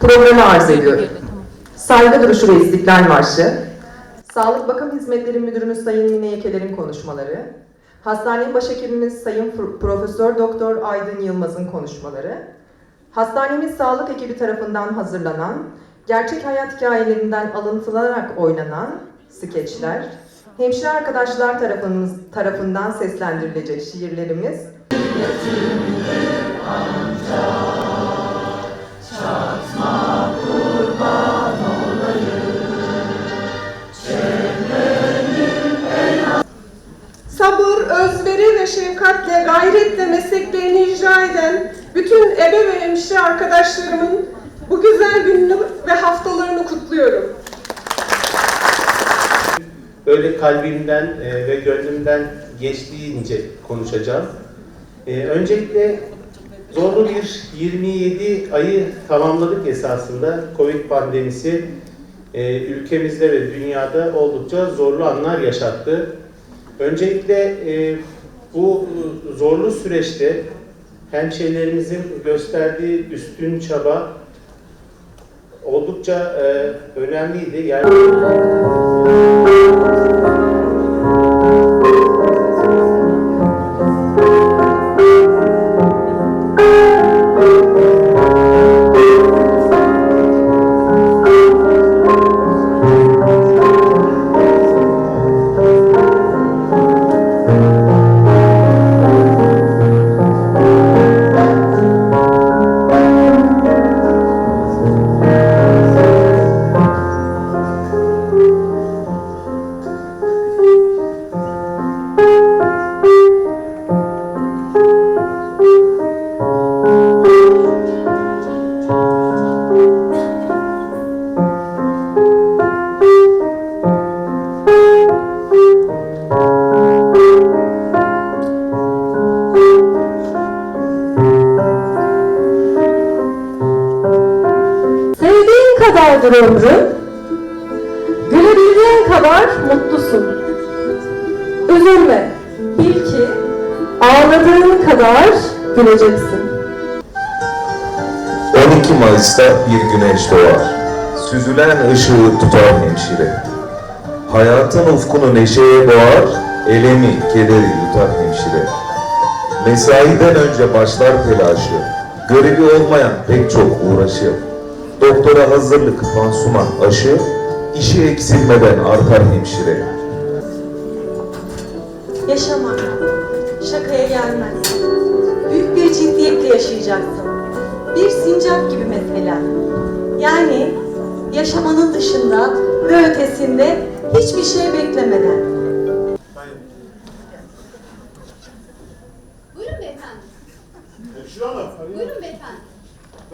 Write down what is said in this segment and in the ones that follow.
Programı arz ediyorum. Saygı duruşu ve istiklal marşı, Sağlık Bakım Hizmetleri Müdürümüz Sayın Mine Yekeler'in konuşmaları, Hastanenin Başhekimimiz Sayın Pro- Profesör Doktor Aydın Yılmaz'ın konuşmaları, Hastanemiz sağlık ekibi tarafından hazırlanan, gerçek hayat hikayelerinden alıntılarak oynanan skeçler, hemşire arkadaşlar tarafımız, tarafından seslendirilecek şiirlerimiz, sabır, özveri ve şefkatle, gayretle mesleklerini icra eden bütün ebe ve hemşire arkadaşlarımın bu güzel gününü ve haftalarını kutluyorum. böyle kalbimden e, ve gönlümden geçtiğince konuşacağım. E, öncelikle zorlu bir 27 ayı tamamladık esasında. Covid pandemisi e, ülkemizde ve dünyada oldukça zorlu anlar yaşattı. Öncelikle e, bu zorlu süreçte hemşehrilerimizin gösterdiği üstün çaba oldukça e, önemliydi. Yani Sevdiğin kadardır ömrün, gülebildiğin kadar mutlusun. Üzülme, bil ki ağladığın kadar güleceksin. 12 Mayıs'ta bir güneş doğar. Süzülen ışığı tutar hemşire. Hayatın ufkunu neşeye boğar, elemi, kederi yutar hemşire. Mesaiden önce başlar telaşı, görevi olmayan pek çok uğraşı. Doktora hazırlık, pansuman, aşı, işi eksilmeden artar hemşire. Yaşamak şakaya gelmez. Büyük bir ciddiyetle yaşayacaksın. Bir sincap gibi mesela. Yani yaşamanın dışında ve ötesinde hiçbir şey beklemeden. Buyurun beyefendi. Hemşire Hanım, Buyurun beyefendi.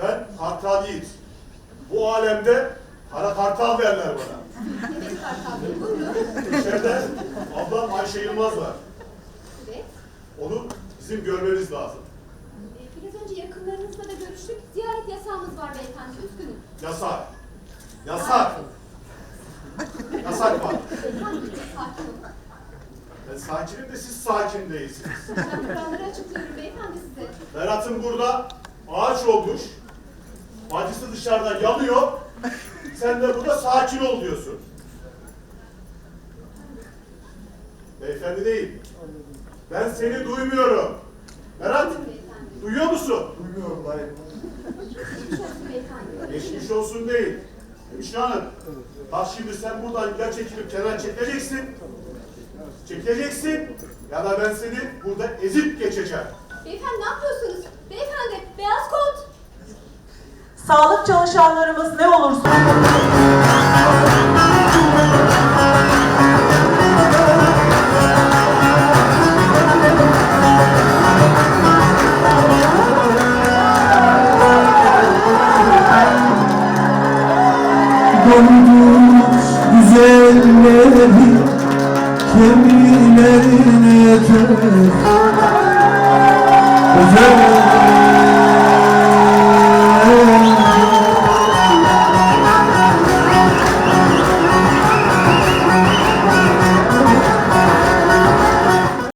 ben Kartal Yiğit. Bu alemde Kara Kartal derler bana. İçeride ablam Ayşe Yılmaz var. Evet. Onu bizim görmemiz lazım. Ee, Biraz önce yakınlarınızla da görüştük. Ziyaret yasağımız var beyefendi. Üzgünüm. Yasak. Yasak. Yasak var. Beyefendi, sakin olun. Ben sakinim de siz sakin değilsiniz. Ben kuralları açıklıyorum beyefendi size. Berat'ın burada ağaç olmuş. Bacısı dışarıda yanıyor. Sen de burada sakin ol diyorsun. Beyefendi değil. Ben seni duymuyorum. Berat, duyuyor musun? Duymuyorum dayı. Geçmiş olsun değil. Hemşire Hanım, bak şimdi sen buradan ya çekilip kenara çekileceksin. Çekileceksin ya da ben seni burada ezip geçeceğim. Beyefendi ne yapıyorsunuz? Beyefendi, beyaz kot. Sağlık çalışanlarımız ne olursa Doldurmuş güzelleri Kemilerine tür Güzel